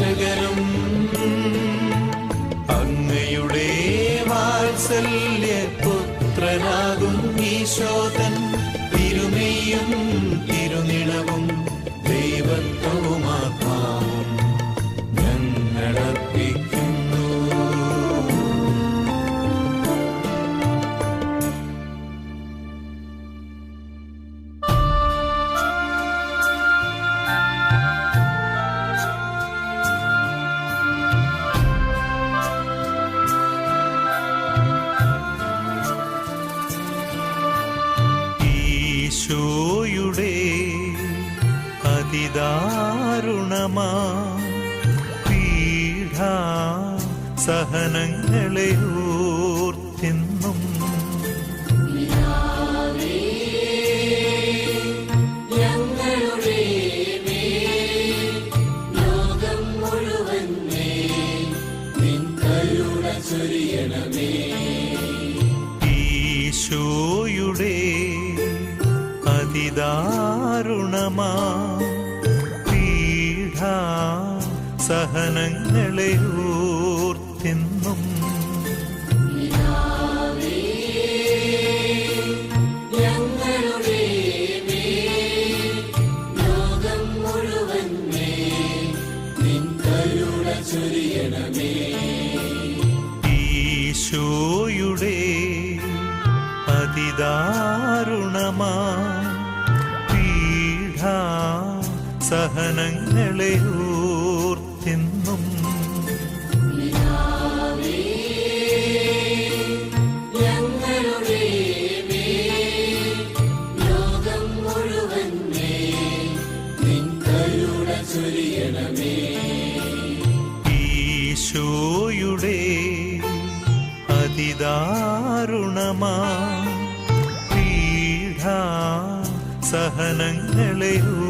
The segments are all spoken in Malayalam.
sugar പീഠാ സഹനങ്ങളെ ഓർത്തെന്നും ഓർത്തെന്നും ഈശോയുടെ പതിദാരുണമാ പീഠ സഹനങ്ങൾ അതിദാരുണമാ പീഡാ സഹനങ്ങളെയോ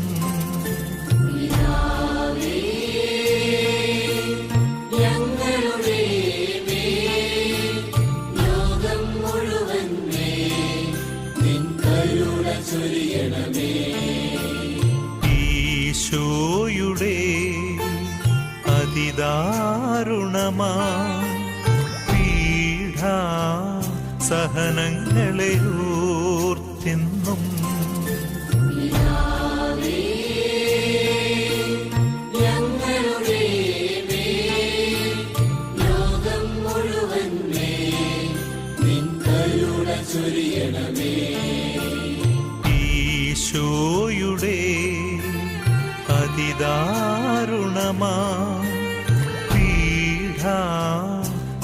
ഗുണമാ. പീഡാ സഹനങ്ങളെ ഈശോയുടെ അതിദാരുണമാ.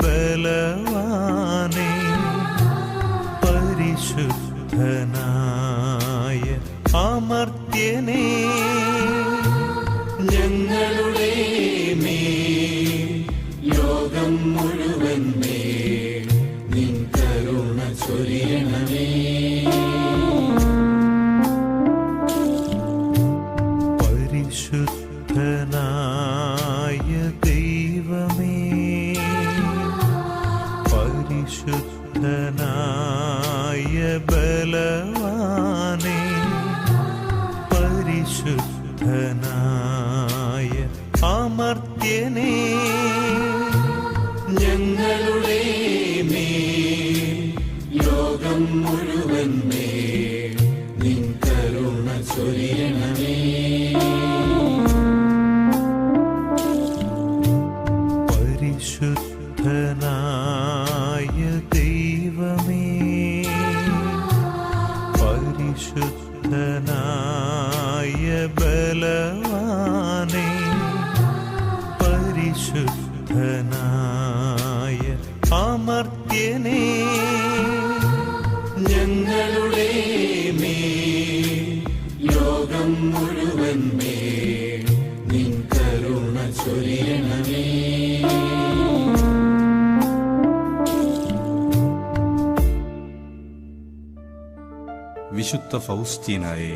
बलवानी परिशुद्धना പരിശുദ്ധനായ ബലവാനെ പരിശുദ്ധനായ അമർത്യനെ ഞങ്ങളുടെ ലോകം മുഴുവൻ ഞങ്ങളുടെ നിൻ കരുണ ചൊരിയണമേ. വിശുദ്ധ ഫൗസ്റ്റീനായേ